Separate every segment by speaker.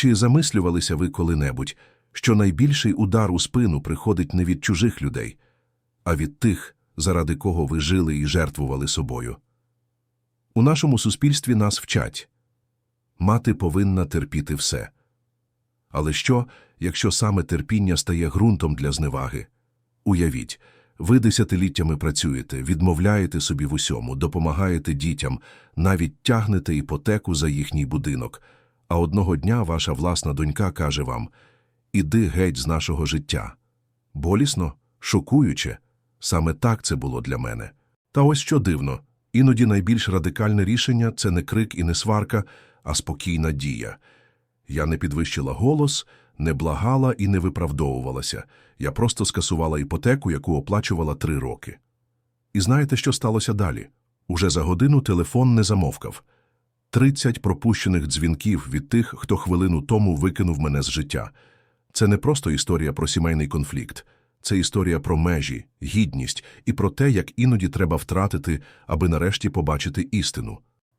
Speaker 1: Чи замислювалися ви коли-небудь, що найбільший удар у спину приходить не від чужих людей, а від тих, заради кого ви жили і жертвували собою? У нашому суспільстві нас вчать мати повинна терпіти все. Але що, якщо саме терпіння стає ґрунтом для зневаги? Уявіть, ви десятиліттями працюєте, відмовляєте собі в усьому, допомагаєте дітям, навіть тягнете іпотеку за їхній будинок, а одного дня ваша власна донька каже вам «Іди геть з нашого життя». Болісно, шокуюче. Саме так це було для мене. Та ось що дивно. Іноді найбільш радикальне рішення – це не крик і не сварка, а спокійна дія. Я не підвищила голос, не благала і не виправдовувалася. Я просто скасувала іпотеку, яку оплачувала три роки. І знаєте, що сталося далі? Уже за годину телефон не замовкав. Тридцять пропущених дзвінків від тих, хто хвилину тому викинув мене з життя. Це не просто історія про сімейний конфлікт. Це історія про межі, гідність і про те, як іноді треба втратити, аби нарешті побачити істину.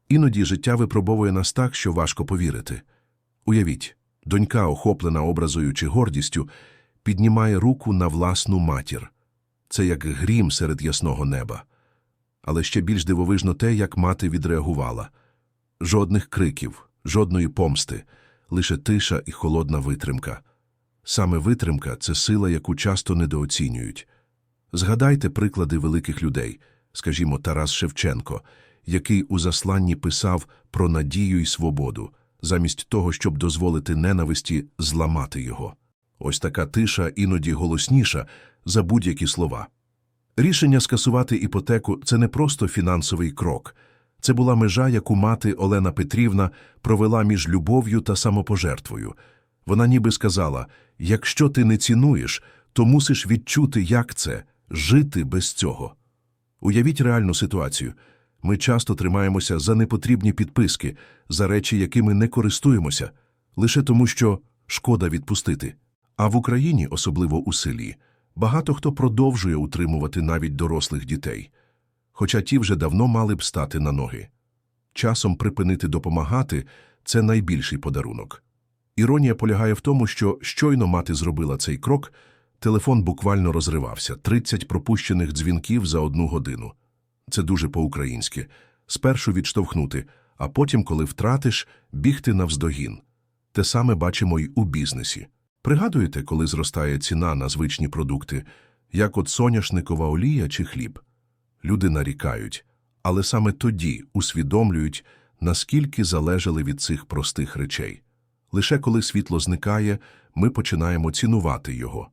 Speaker 1: Іноді життя випробовує нас так, що важко повірити. Уявіть, донька, охоплена образою чи гордістю, піднімає руку на власну матір. Це як грім серед ясного неба. Але ще більш дивовижно те, як мати відреагувала. Жодних криків, жодної помсти, лише тиша і холодна витримка. Саме витримка – це сила, яку часто недооцінюють. Згадайте приклади великих людей, скажімо, Тарас Шевченко, який у засланні писав про надію і свободу, замість того, щоб дозволити ненависті зламати його. Ось така тиша іноді голосніша за будь-які слова. Рішення скасувати іпотеку – це не просто фінансовий крок. Це була межа, яку мати Олена Петрівна провела між любов'ю та самопожертвою. Вона ніби сказала, якщо ти не цінуєш, то мусиш відчути, як це – жити без цього. Уявіть реальну ситуацію. Ми часто тримаємося за непотрібні підписки, за речі, якими не користуємося, лише тому, що шкода відпустити. А в Україні, особливо у селі, багато хто продовжує утримувати навіть дорослих дітей, хоча ті вже давно мали б стати на ноги. Часом припинити допомагати – це найбільший подарунок. Іронія полягає в тому, що щойно мати зробила цей крок, телефон буквально розривався – 30 пропущених дзвінків за одну годину. Це дуже по-українськи. Спершу відштовхнути, а потім, коли втратиш, бігти навздогін. Те саме бачимо й у бізнесі. Пригадуєте, коли зростає ціна на звичні продукти, як от соняшникова олія чи хліб? Люди нарікають, але саме тоді усвідомлюють, наскільки залежали від цих простих речей. Лише коли світло зникає, ми починаємо цінувати його.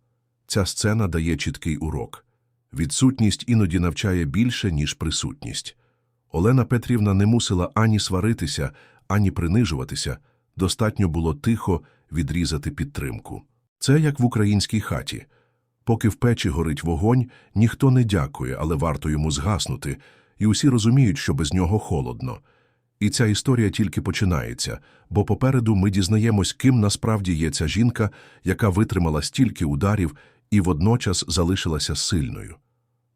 Speaker 1: Ця сцена дає чіткий урок. Відсутність іноді навчає більше, ніж присутність. Олена Петрівна не мусила ані сваритися, ані принижуватися, достатньо було тихо відрізати підтримку. Це як в українській хаті. Поки в печі горить вогонь, ніхто не дякує, але варто йому згаснути, і усі розуміють, що без нього холодно. І ця історія тільки починається, бо попереду ми дізнаємось, ким насправді є ця жінка, яка витримала стільки ударів і водночас залишилася сильною.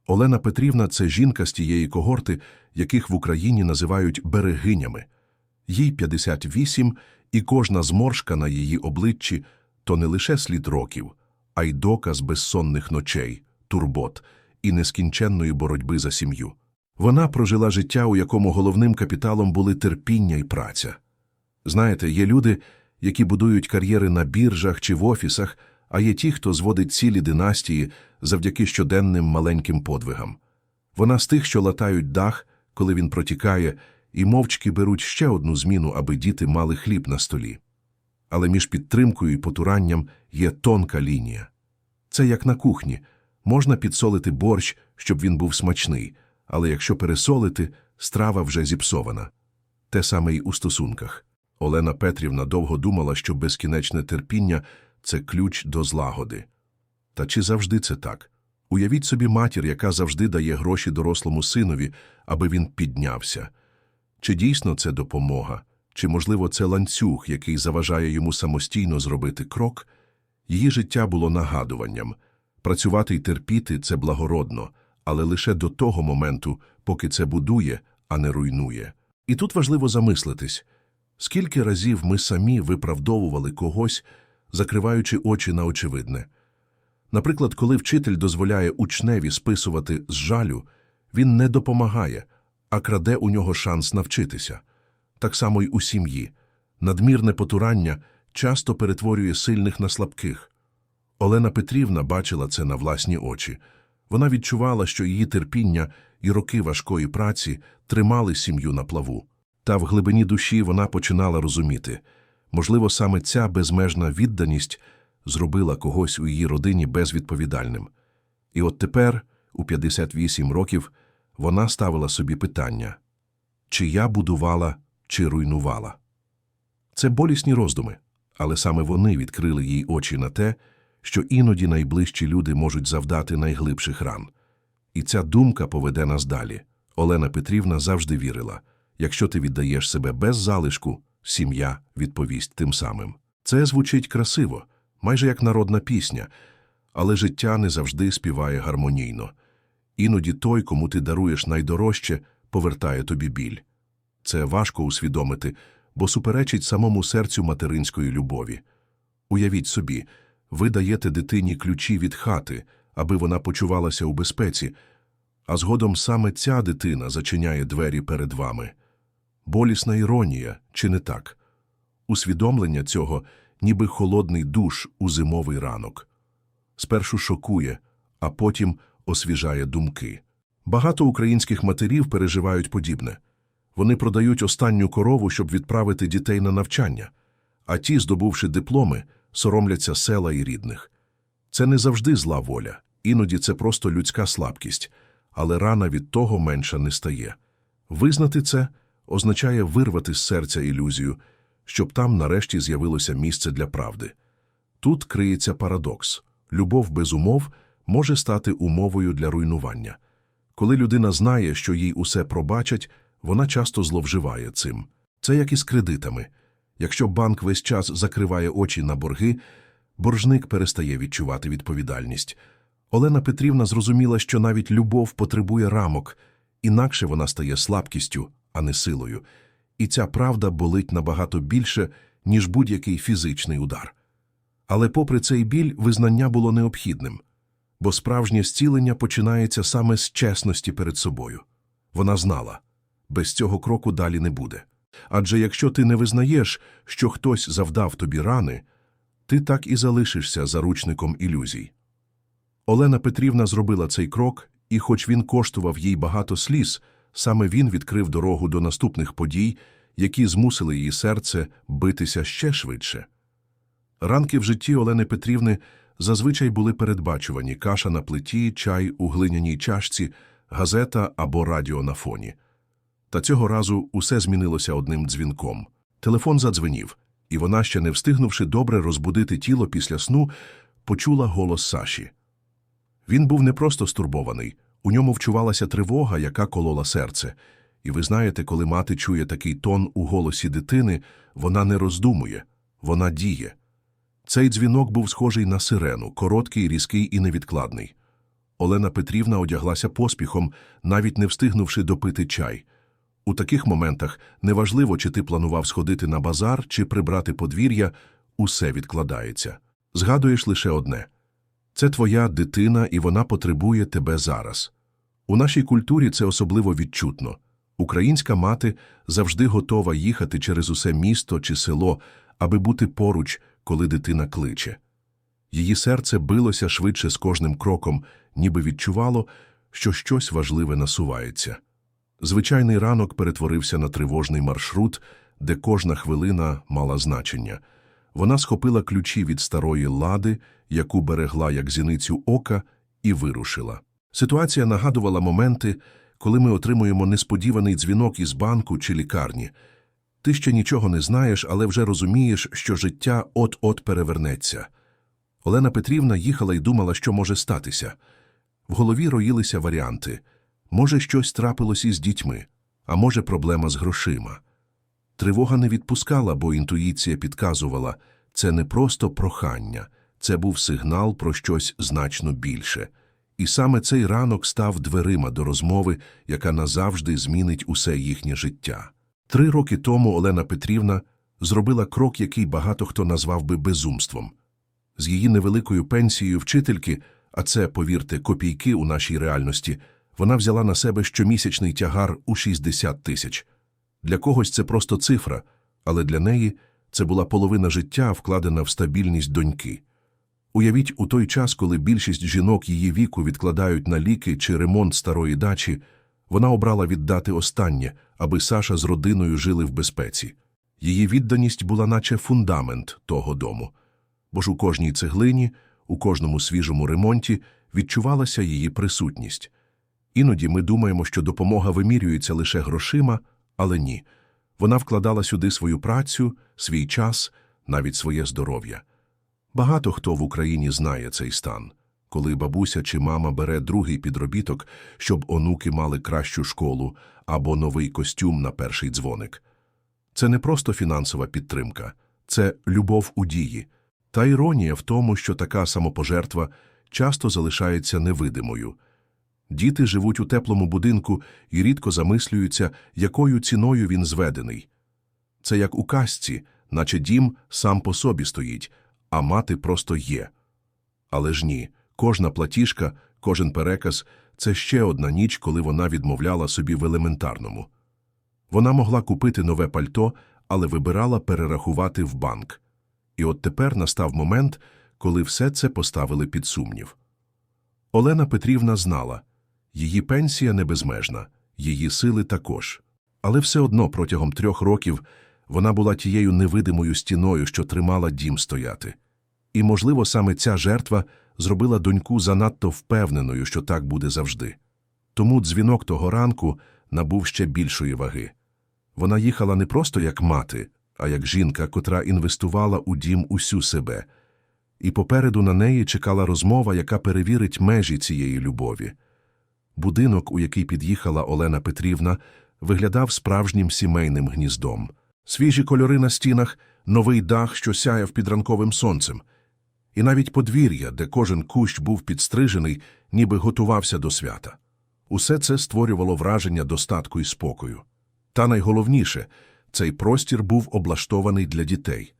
Speaker 1: Олена Петрівна – це жінка з тієї когорти, яких в Україні називають берегинями. Їй 58, і кожна зморшка на її обличчі – то не лише слід років, а й доказ безсонних ночей, турбот і нескінченної боротьби за сім'ю. Вона прожила життя, у якому головним капіталом були терпіння і праця. Знаєте, є люди, які будують кар'єри на біржах чи в офісах, а є ті, хто зводить цілі династії завдяки щоденним маленьким подвигам. Вона з тих, що латають дах, коли він протікає, і мовчки беруть ще одну зміну, аби діти мали хліб на столі. Але між підтримкою і потуранням є тонка лінія. Це як на кухні. Можна підсолити борщ, щоб він був смачний, але якщо пересолити, страва вже зіпсована. Те саме й у стосунках. Олена Петрівна довго думала, що безкінечне терпіння – це ключ до злагоди. Та чи завжди це так? Уявіть собі матір, яка завжди дає гроші дорослому синові, аби він піднявся. Чи дійсно це допомога? Чи, можливо, це ланцюг, який заважає йому самостійно зробити крок? Її життя було нагадуванням. Працювати й терпіти – це благородно, але лише до того моменту, поки це будує, а не руйнує. І тут важливо замислитись. Скільки разів ми самі виправдовували когось, закриваючи очі на очевидне. Наприклад, коли вчитель дозволяє учневі списувати з жалю, він не допомагає, а краде у нього шанс навчитися. Так само й у сім'ї. Надмірне потурання часто перетворює сильних на слабких. Олена Петрівна бачила це на власні очі. Вона відчувала, що її терпіння і роки важкої праці тримали сім'ю на плаву. Та в глибині душі вона починала розуміти, можливо, саме ця безмежна відданість зробила когось у її родині безвідповідальним. І от тепер, у 58 років, вона ставила собі питання чи я будувала, чи руйнувала. Це болісні роздуми, але саме вони відкрили їй очі на те, що іноді найближчі люди можуть завдати найглибших ран. І ця думка поведе нас далі. Олена Петрівна завжди вірила, якщо ти віддаєш себе без залишку, сім'я відповість тим самим. Це звучить красиво, майже як народна пісня, але життя не завжди співає гармонійно. Іноді той, кому ти даруєш найдорожче, повертає тобі біль. Це важко усвідомити, бо суперечить самому серцю материнської любові. Уявіть собі, ви даєте дитині ключі від хати, аби вона почувалася у безпеці, а згодом саме ця дитина зачиняє двері перед вами. Болісна іронія, чи не так? Усвідомлення цього ніби холодний душ у зимовий ранок. Спершу шокує, а потім освіжає думки. Багато українських матерів переживають подібне. Вони продають останню корову, щоб відправити дітей на навчання, а ті, здобувши дипломи, соромляться села і рідних. Це не завжди зла воля, іноді це просто людська слабкість, але рана від того менша не стає. Визнати це означає вирвати з серця ілюзію, щоб там нарешті з'явилося місце для правди. Тут криється парадокс. Любов без умов може стати умовою для руйнування. Коли людина знає, що їй усе пробачать, вона часто зловживає цим. Це як і з кредитами. Якщо банк весь час закриває очі на борги, боржник перестає відчувати відповідальність. Олена Петрівна зрозуміла, що навіть любов потребує рамок, інакше вона стає слабкістю, а не силою. І ця правда болить набагато більше, ніж будь-який фізичний удар. Але попри цей біль, визнання було необхідним, бо справжнє зцілення починається саме з чесності перед собою. Вона знала, без цього кроку далі не буде. Адже якщо ти не визнаєш, що хтось завдав тобі рани, ти так і залишишся заручником ілюзій. Олена Петрівна зробила цей крок, і хоч він коштував їй багато сліз, саме він відкрив дорогу до наступних подій, які змусили її серце битися ще швидше. Ранки в житті Олени Петрівни зазвичай були передбачувані каша на плиті, чай у глиняній чашці, газета або радіо на фоні. Та цього разу усе змінилося одним дзвінком. Телефон задзвенів, і вона, ще не встигнувши добре розбудити тіло після сну, почула голос Саші. Він був не просто стурбований, у ньому вчувалася тривога, яка колола серце. І ви знаєте, коли мати чує такий тон у голосі дитини, вона не роздумує, вона діє. Цей дзвінок був схожий на сирену, короткий, різкий і невідкладний. Олена Петрівна одяглася поспіхом, навіть не встигнувши допити чай. У таких моментах неважливо, чи ти планував сходити на базар, чи прибрати подвір'я, усе відкладається. Згадуєш лише одне це твоя дитина, і вона потребує тебе зараз. У нашій культурі це особливо відчутно. Українська мати завжди готова їхати через усе місто чи село, аби бути поруч, коли дитина кличе. Її серце билося швидше з кожним кроком, ніби відчувало, що щось важливе насувається. Звичайний ранок перетворився на тривожний маршрут, де кожна хвилина мала значення. Вона схопила ключі від старої лади, яку берегла як зіницю ока, і вирушила. Ситуація нагадувала моменти, коли ми отримуємо несподіваний дзвінок із банку чи лікарні. Ти ще нічого не знаєш, але вже розумієш, що життя от-от перевернеться. Олена Петрівна їхала і думала, що може статися. В голові роїлися варіанти. Може, щось трапилось із дітьми, а може, проблема з грошима. Тривога не відпускала, бо інтуїція підказувала – це не просто прохання, це був сигнал про щось значно більше. І саме цей ранок став дверима до розмови, яка назавжди змінить усе їхнє життя. Три роки тому Олена Петрівна зробила крок, який багато хто назвав би безумством. З її невеликою пенсією вчительки, а це, повірте, копійки у нашій реальності, вона взяла на себе щомісячний тягар у 60 тисяч. Для когось це просто цифра, але для неї це була половина життя, вкладена в стабільність доньки. Уявіть, у той час, коли більшість жінок її віку відкладають на ліки чи ремонт старої дачі, вона обрала віддати останнє, аби Саша з родиною жили в безпеці. Її відданість була наче фундамент того дому, бо ж у кожній цеглині, у кожному свіжому ремонті відчувалася її присутність. Іноді ми думаємо, що допомога вимірюється лише грошима, але ні. Вона вкладала сюди свою працю, свій час, навіть своє здоров'я. Багато хто в Україні знає цей стан, коли бабуся чи мама бере другий підробіток, щоб онуки мали кращу школу або новий костюм на перший дзвоник. Це не просто фінансова підтримка, це любов у дії. Та іронія в тому, що така самопожертва часто залишається невидимою. Діти живуть у теплому будинку і рідко замислюються, якою ціною він зведений. Це як у казці, наче дім сам по собі стоїть, а мати просто є. Але ж ні, кожна платіжка, кожен переказ – це ще одна ніч, коли вона відмовляла собі в елементарному. Вона могла купити нове пальто, але вибирала перерахувати в банк. І от тепер настав момент, коли все це поставили під сумнів. Олена Петрівна знала, її пенсія не безмежна, її сили також. Але все одно протягом трьох років вона була тією невидимою стіною, що тримала дім стояти. І, можливо, саме ця жертва зробила доньку занадто впевненою, що так буде завжди. Тому дзвінок того ранку набув ще більшої ваги. Вона їхала не просто як мати, а як жінка, котра інвестувала у дім усю себе. І попереду на неї чекала розмова, яка перевірить межі цієї любові. Будинок, у який під'їхала Олена Петрівна, виглядав справжнім сімейним гніздом. Свіжі кольори на стінах, новий дах, що сяяв під ранковим сонцем. І навіть подвір'я, де кожен кущ був підстрижений, ніби готувався до свята. Усе це створювало враження достатку і спокою. Та найголовніше, цей простір був облаштований для дітей.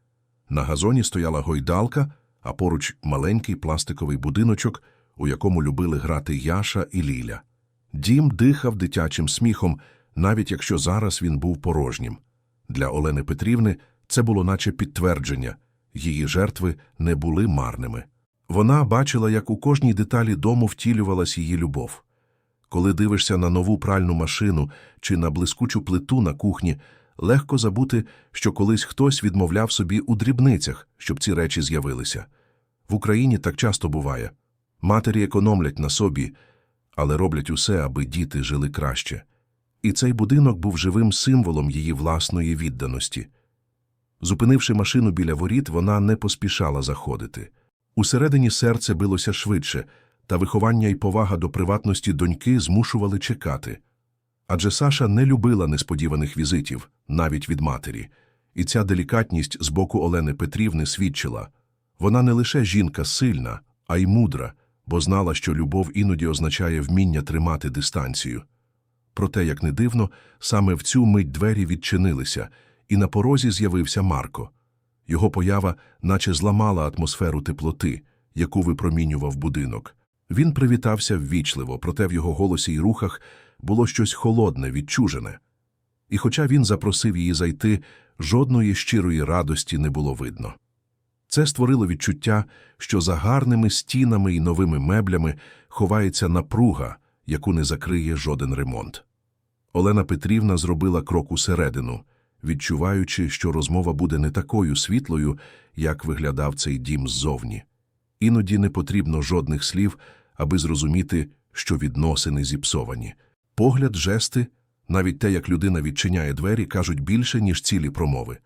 Speaker 1: На газоні стояла гойдалка, а поруч маленький пластиковий будиночок, у якому любили грати Яша і Ліля. Дім дихав дитячим сміхом, навіть якщо зараз він був порожнім. Для Олени Петрівни це було наче підтвердження її жертви не були марними. Вона бачила, як у кожній деталі дому втілювалась її любов. Коли дивишся на нову пральну машину чи на блискучу плиту на кухні, легко забути, що колись хтось відмовляв собі у дрібницях, щоб ці речі з'явилися. В Україні так часто буває. Матері економлять на собі, але роблять усе, аби діти жили краще. І цей будинок був живим символом її власної відданості. Зупинивши машину біля воріт, вона не поспішала заходити. Усередині серце билося швидше, та виховання і повага до приватності доньки змушували чекати. Адже Саша не любила несподіваних візитів, навіть від матері, і ця делікатність з боку Олени Петрівни свідчила вона не лише жінка сильна, а й мудра, бо знала, що любов іноді означає вміння тримати дистанцію. Проте, як не дивно, саме в цю мить двері відчинилися, і на порозі з'явився Марко. Його поява наче зламала атмосферу теплоти, яку випромінював будинок. Він привітався ввічливо, проте в його голосі й рухах було щось холодне, відчужене. І хоча він запросив її зайти, жодної щирої радості не було видно. Це створило відчуття, що за гарними стінами і новими меблями ховається напруга, яку не закриє жоден ремонт. Олена Петрівна зробила крок усередину, відчуваючи, що розмова буде не такою світлою, як виглядав цей дім ззовні. Іноді не потрібно жодних слів, аби зрозуміти, що відносини зіпсовані. Погляд, жести, навіть те, як людина відчиняє двері, кажуть більше, ніж цілі промови.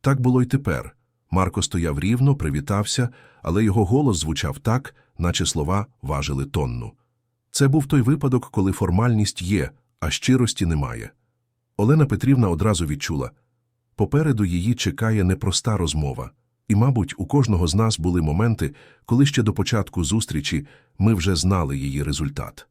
Speaker 1: Так було й тепер. Марко стояв рівно, привітався, але його голос звучав так, наче слова важили тонну. Це був той випадок, коли формальність є, а щирості немає. Олена Петрівна одразу відчула попереду її чекає непроста розмова, і, мабуть, у кожного з нас були моменти, коли ще до початку зустрічі ми вже знали її результат.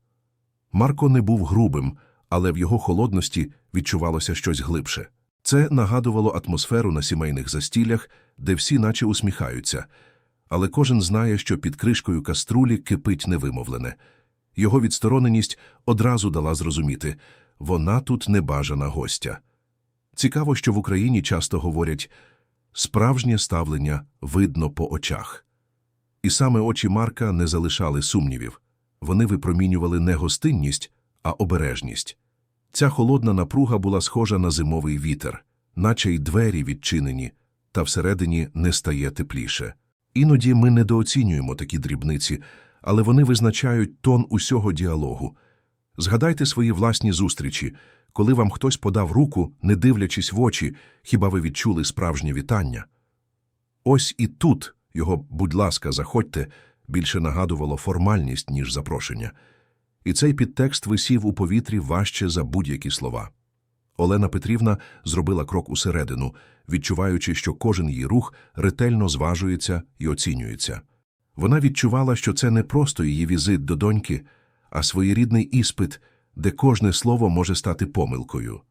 Speaker 1: Марко не був грубим, але в його холодності відчувалося щось глибше. Це нагадувало атмосферу на сімейних застіллях, де всі наче усміхаються, але кожен знає, що під кришкою каструлі кипить невимовлене. Його відстороненість одразу дала зрозуміти – вона тут небажана гостя. Цікаво, що в Україні часто говорять «справжнє ставлення видно по очах». І саме очі Марка не залишали сумнівів. Вони випромінювали не гостинність, а обережність. Ця холодна напруга була схожа на зимовий вітер, наче й двері відчинені, та всередині не стає тепліше. Іноді ми недооцінюємо такі дрібниці, але вони визначають тон усього діалогу. Згадайте свої власні зустрічі, коли вам хтось подав руку, не дивлячись в очі, хіба ви відчули справжнє вітання. Ось і тут його, будь ласка, заходьте, більше нагадувало формальність, ніж запрошення. І цей підтекст висів у повітрі важче за будь-які слова. Олена Петрівна зробила крок усередину, відчуваючи, що кожен її рух ретельно зважується і оцінюється. Вона відчувала, що це не просто її візит до доньки, а своєрідний іспит, де кожне слово може стати помилкою.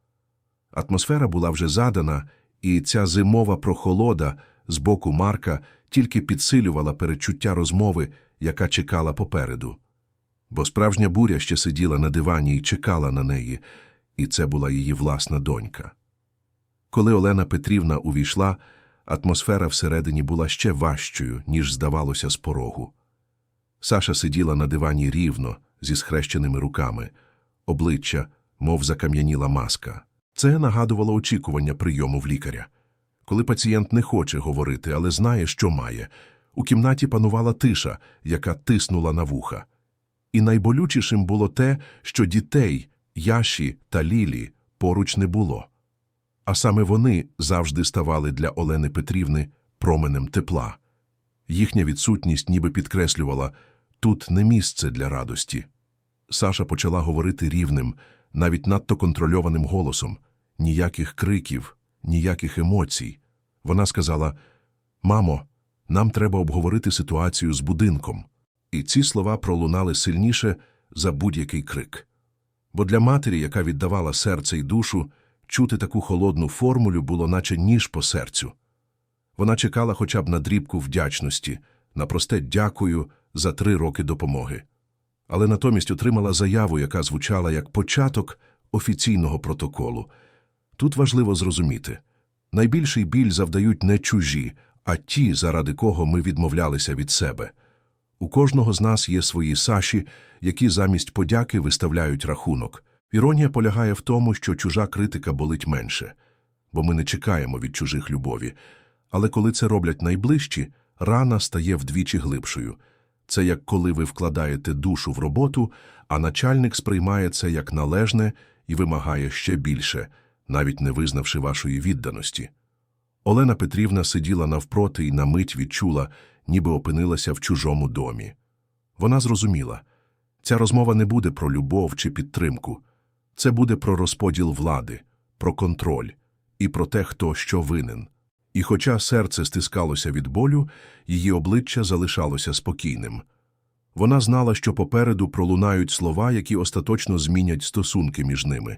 Speaker 1: Атмосфера була вже задана, і ця зимова прохолода з боку Марка тільки підсилювала передчуття розмови, яка чекала попереду. Бо справжня буря ще сиділа на дивані і чекала на неї, і це була її власна донька. Коли Олена Петрівна увійшла, атмосфера всередині була ще важчою, ніж здавалося з порогу. Саша сиділа на дивані рівно, зі схрещеними руками, обличчя, мов закам'яніла маска. Це нагадувало очікування прийому в лікаря. Коли пацієнт не хоче говорити, але знає, що має, у кімнаті панувала тиша, яка тиснула на вуха. І найболючішим було те, що дітей, Яші та Лілі поруч не було. А саме вони завжди ставали для Олени Петрівни променем тепла. Їхня відсутність ніби підкреслювала тут не місце для радості. Саша почала говорити рівним, навіть надто контрольованим голосом ніяких криків, ніяких емоцій. Вона сказала: Мамо, нам треба обговорити ситуацію з будинком. І ці слова пролунали сильніше за будь-який крик. Бо для матері, яка віддавала серце й душу, чути таку холодну формулю було наче ніж по серцю. Вона чекала хоча б на дрібку вдячності, на просте дякую за три роки допомоги. Але натомість отримала заяву, яка звучала як початок офіційного протоколу. Тут важливо зрозуміти найбільший біль завдають не чужі, а ті, заради кого ми відмовлялися від себе. У кожного з нас є свої Саші, які замість подяки виставляють рахунок. Іронія полягає в тому, що чужа критика болить менше, бо ми не чекаємо від чужих любові. Але коли це роблять найближчі, рана стає вдвічі глибшою. Це як коли ви вкладаєте душу в роботу, а начальник сприймає це як належне і вимагає ще більше, навіть не визнавши вашої відданості. Олена Петрівна сиділа навпроти і на мить відчула, ніби опинилася в чужому домі. Вона зрозуміла, ця розмова не буде про любов чи підтримку, це буде про розподіл влади, про контроль і про те, хто що винен. І хоча серце стискалося від болю, її обличчя залишалося спокійним. Вона знала, що попереду пролунають слова, які остаточно змінять стосунки між ними.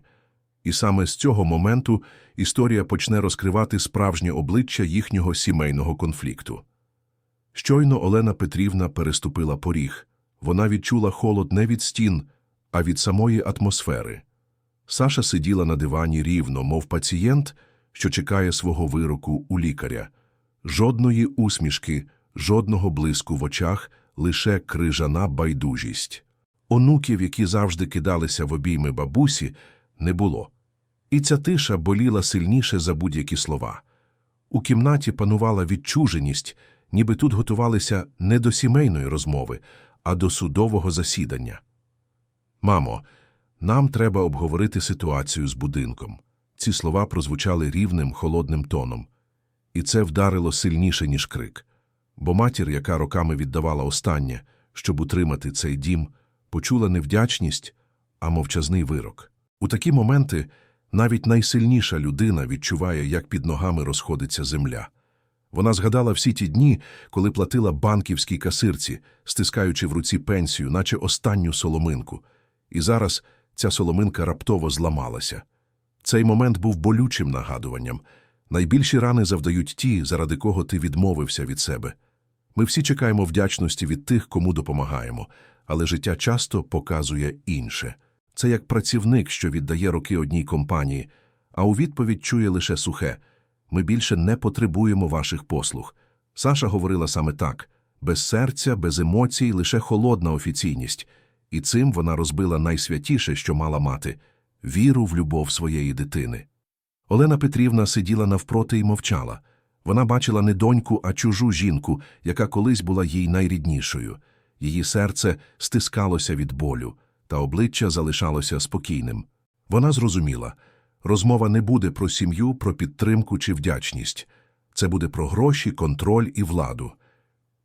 Speaker 1: І саме з цього моменту історія почне розкривати справжнє обличчя їхнього сімейного конфлікту. Щойно Олена Петрівна переступила поріг. Вона відчула холод не від стін, а від самої атмосфери. Саша сиділа на дивані рівно, мов пацієнт, що чекає свого вироку у лікаря. Жодної усмішки, жодного блиску в очах, лише крижана байдужість. Онуків, які завжди кидалися в обійми бабусі, не було. І ця тиша боліла сильніше за будь-які слова. У кімнаті панувала відчуженість, ніби тут готувалися не до сімейної розмови, а до судового засідання. Мамо, нам треба обговорити ситуацію з будинком. Ці слова прозвучали рівним, холодним тоном. І це вдарило сильніше, ніж крик. Бо матір, яка роками віддавала останнє, щоб утримати цей дім, почула не вдячність, а мовчазний вирок. У такі моменти навіть найсильніша людина відчуває, як під ногами розходиться земля. Вона згадала всі ті дні, коли платила банківській касирці, стискаючи в руці пенсію, наче останню соломинку. І зараз ця соломинка раптово зламалася. Цей момент був болючим нагадуванням. Найбільші рани завдають ті, заради кого ти відмовився від себе. Ми всі чекаємо вдячності від тих, кому допомагаємо, але життя часто показує інше. Це як працівник, що віддає роки одній компанії, а у відповідь чує лише сухе ми більше не потребуємо ваших послуг. Саша говорила саме так без серця, без емоцій, лише холодна офіційність. І цим вона розбила найсвятіше, що мала мати віру в любов своєї дитини. Олена Петрівна сиділа навпроти і мовчала. Вона бачила не доньку, а чужу жінку, яка колись була їй найріднішою. Її серце стискалося від болю, та обличчя залишалося спокійним. Вона зрозуміла розмова не буде про сім'ю, про підтримку чи вдячність. Це буде про гроші, контроль і владу.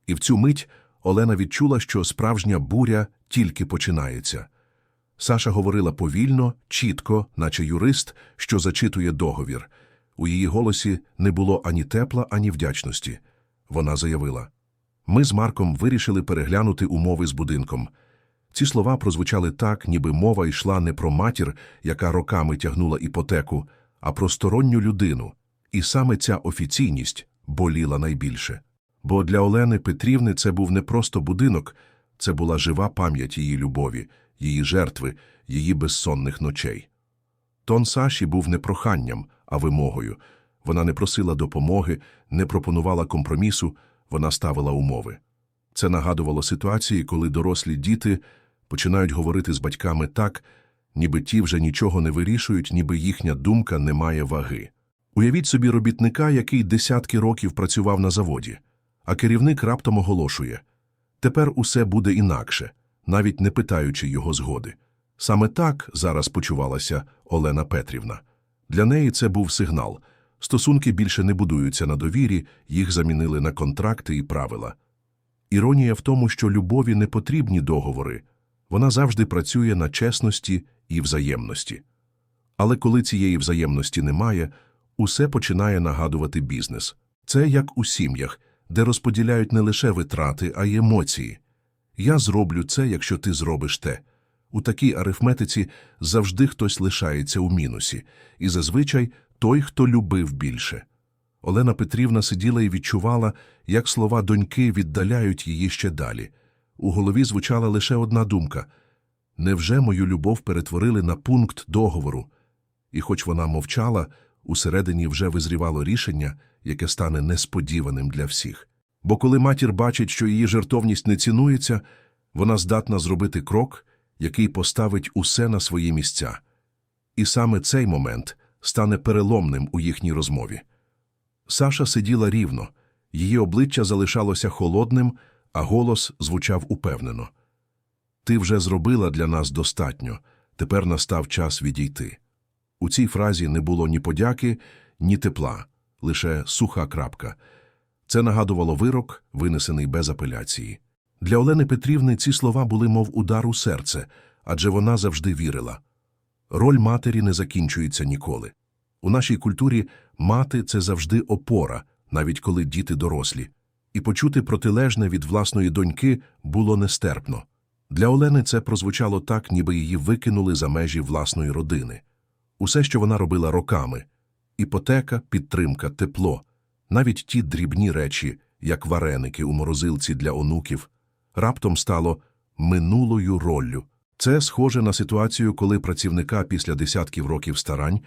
Speaker 1: І в цю мить Олена відчула, що справжня буря тільки починається. Саша говорила повільно, чітко, наче юрист, що зачитує договір. У її голосі не було ані тепла, ані вдячності. Вона заявила Ми з Марком вирішили переглянути умови з будинком. Ці слова прозвучали так, ніби мова йшла не про матір, яка роками тягнула іпотеку, а про сторонню людину. І саме ця офіційність боліла найбільше. Бо для Олени Петрівни це був не просто будинок, це була жива пам'ять її любові, її жертви, її безсонних ночей. Тон Саші був не проханням, а вимогою. Вона не просила допомоги, не пропонувала компромісу, вона ставила умови. Це нагадувало ситуації, коли дорослі діти починають говорити з батьками так, ніби ті вже нічого не вирішують, ніби їхня думка не має ваги. Уявіть собі робітника, який десятки років працював на заводі, а керівник раптом оголошує тепер усе буде інакше, навіть не питаючи його згоди. Саме так зараз почувалася Олена Петрівна. Для неї це був сигнал. Стосунки більше не будуються на довірі, їх замінили на контракти і правила. Іронія в тому, що любові не потрібні договори, вона завжди працює на чесності і взаємності. Але коли цієї взаємності немає, усе починає нагадувати бізнес. Це як у сім'ях, де розподіляють не лише витрати, а й емоції. Я зроблю це, якщо ти зробиш те. У такій арифметиці завжди хтось лишається у мінусі, і зазвичай той, хто любив більше. Олена Петрівна сиділа і відчувала, як слова доньки віддаляють її ще далі. У голові звучала лише одна думка невже мою любов перетворили на пункт договору? І хоч вона мовчала, усередині вже визрівало рішення, яке стане несподіваним для всіх. Бо коли матір бачить, що її жертовність не цінується, вона здатна зробити крок, який поставить усе на свої місця. І саме цей момент стане переломним у їхній розмові. Саша сиділа рівно, її обличчя залишалося холодним, а голос звучав упевнено. Ти вже зробила для нас достатньо, тепер настав час відійти. У цій фразі не було ні подяки, ні тепла, лише суха крапка. Це нагадувало вирок, винесений без апеляції. Для Олени Петрівни ці слова були мов удар у серце, адже вона завжди вірила. Роль матері не закінчується ніколи. У нашій культурі мати це завжди опора, навіть коли діти дорослі. І почути протилежне від власної доньки було нестерпно. Для Олени це прозвучало так, ніби її викинули за межі власної родини. Усе, що вона робила роками іпотека, підтримка, тепло, навіть ті дрібні речі, як вареники у морозилці для онуків, раптом стало минулою роллю. Це схоже на ситуацію, коли працівника після десятків років старань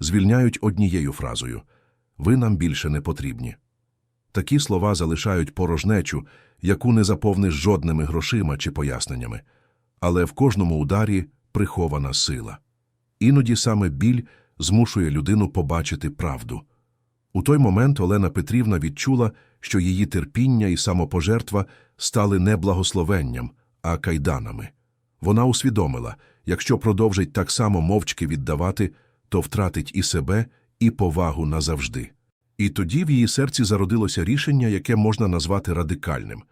Speaker 1: звільняють однією фразою Ви нам більше не потрібні. Такі слова залишають порожнечу, яку не заповниш жодними грошима чи поясненнями, але в кожному ударі прихована сила. Іноді саме біль змушує людину побачити правду. У той момент Олена Петрівна відчула, що її терпіння і самопожертва стали не благословенням, а кайданами. Вона усвідомила, якщо продовжить так само мовчки віддавати, то втратить і себе, і повагу назавжди. І тоді в її серці зародилося рішення, яке можна назвати радикальним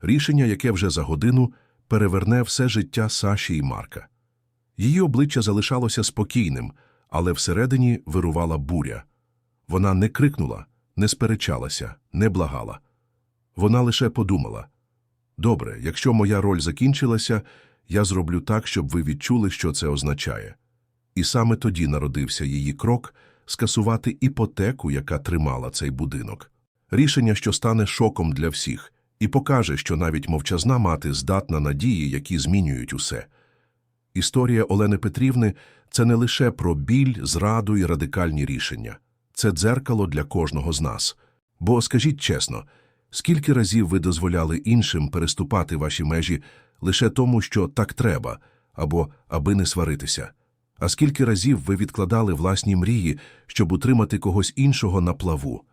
Speaker 1: рішення, яке вже за годину переверне все життя Саші і Марка. Її обличчя залишалося спокійним, але всередині вирувала буря. Вона не крикнула, не сперечалася, не благала. Вона лише подумала добре, якщо моя роль закінчилася, я зроблю так, щоб ви відчули, що це означає. І саме тоді народився її крок скасувати іпотеку, яка тримала цей будинок. Рішення, що стане шоком для всіх, і покаже, що навіть мовчазна мати здатна на дії, які змінюють усе. Історія Олени Петрівни – це не лише про біль, зраду і радикальні рішення. Це дзеркало для кожного з нас. Бо, скажіть чесно, скільки разів ви дозволяли іншим переступати ваші межі лише тому, що так треба, або аби не сваритися? А скільки разів ви відкладали власні мрії, щоб утримати когось іншого на плаву?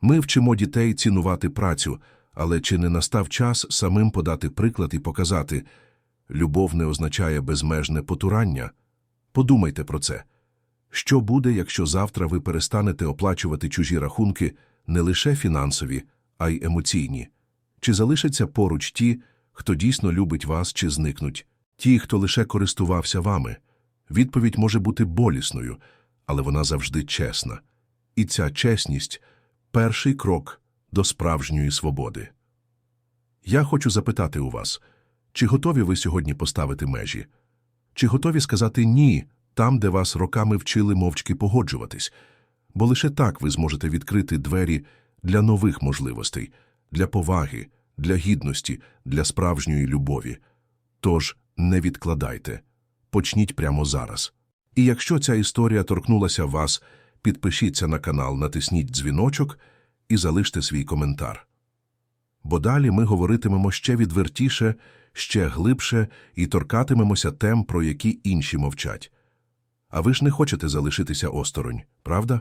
Speaker 1: Ми вчимо дітей цінувати працю, але чи не настав час самим подати приклад і показати – Любов не означає безмежне потурання. Подумайте про це. Що буде, якщо завтра ви перестанете оплачувати чужі рахунки не лише фінансові, а й емоційні? Чи залишаться поруч ті, хто дійсно любить вас, чи зникнуть? Ті, хто лише користувався вами? Відповідь може бути болісною, але вона завжди чесна. І ця чесність – перший крок до справжньої свободи. Я хочу запитати у вас – чи готові ви сьогодні поставити межі? Чи готові сказати «ні» там, де вас роками вчили мовчки погоджуватись? Бо лише так ви зможете відкрити двері для нових можливостей, для поваги, для гідності, для справжньої любові. Тож не відкладайте. Почніть прямо зараз. І якщо ця історія торкнулася вас, підпишіться на канал, натисніть дзвіночок і залиште свій коментар. Бо далі ми говоритимемо ще відвертіше, ще глибше і торкатимемося тем, про які інші мовчать. А ви ж не хочете залишитися осторонь, правда?